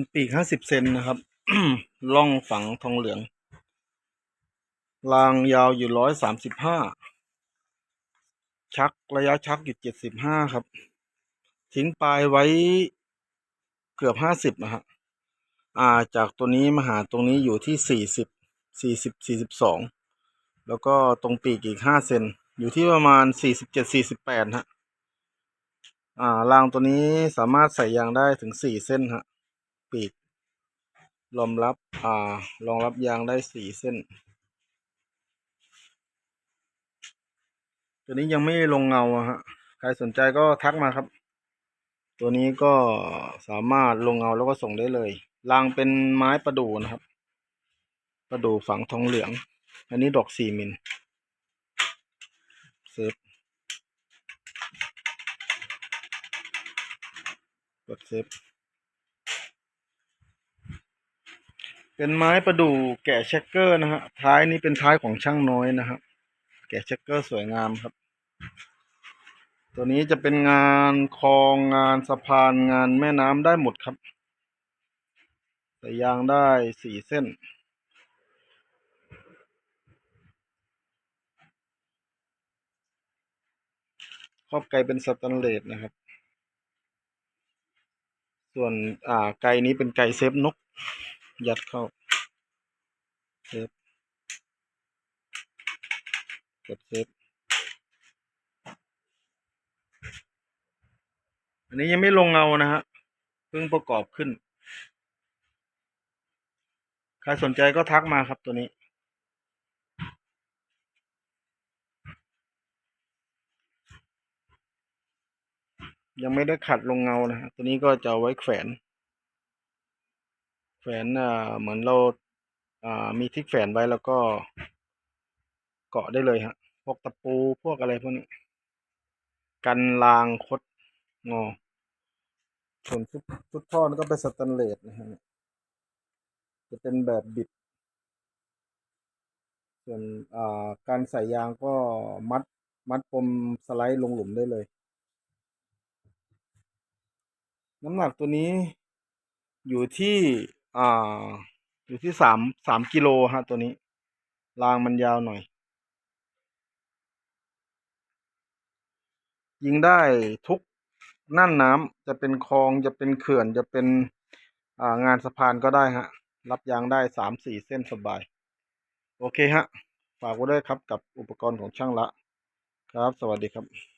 เป็นปีกห้าสิบเซนนะครับล่องฝังทองเหลือง รางยาวอยู่ร้อยสามสิบห้าชักระยะชักอยู่เจ็ดสิบห้าครับ ทิ้งปลายไว้เกือบห้าสิบนะฮะอ่าจากตัวนี้มาหาตรงนี้อยู่ที่สี่สิบสี่สิบสี่สิบสองแล้วก็ตรงปีกอีกห้าเซนอยู่ที่ประมาณสี่สิบเจ็ดสี่สิบแปดฮะอ่ารางตัวนี้สามารถใส่ยางได้ถึงสี่เส้นฮะ ปีกรองรับอ่ารองรับยางได้สี่เส้น ตัวนี้ยังไม่ลงเงาฮะใครสนใจก็ทักมาครับ ตัวนี้ก็สามารถลงเงาแล้วก็ส่งได้เลยรางเป็นไม้ประดู่นะครับ ประดู่ฝังทองเหลือง อันนี้ดอกสี่มิลเซฟกดเซฟ เป็นไม้ประดู่แกะเช็คเกอร์นะฮะท้ายนี้เป็นท้ายของช่างน้อยนะครับแกะเช็คเกอร์สวยงามครับ ตัวนี้จะเป็นงานคลองงานสะพานงานแม่น้ำได้หมดครับใส่ยางได้สี่เส้น ครอบไกเป็นสแตนเลสนะครับ ส่วนอ่าไกนี้เป็นไกเซฟนก ยัดเข้าเซฟกดเซฟอันนี้ยังไม่ลงเงานะฮะเพิ่งประกอบขึ้น ใครสนใจก็ทักมาครับตัวนี้ ยังไม่ได้ขัดลงเงานะฮะตัวนี้ก็จะไว้แขวน แขวนอ่าเหมือนเราอ่ามีที่แขวนไว้แล้วก็ เกาะได้เลยฮะ พวกตะปูพวกอะไรพวกนี้ กันรางคดงอส่วนชุดชุดท่อนี่ก็เป็นสแตนเลสนะฮะเนี่ยจะเป็นแบบบิด ส่วนอ่าการใส่ยางก็มัดมัดปมสไลด์ลงหลุมได้เลย น้ำหนักตัวนี้อยู่ที่ อ่า อยู่ที่สามสามกิโลฮะตัวนี้ รางมันยาวหน่อย ยิงได้ทุกน่านน้ำจะเป็นคลองจะเป็นเขื่อนจะเป็นอ่างานสะพานก็ได้ฮะ รับยางได้สามสี่เส้นสบาย โอเคฮะ ฝากไว้ด้วยครับกับอุปกรณ์ของช่างละ ครับ สวัสดีครับ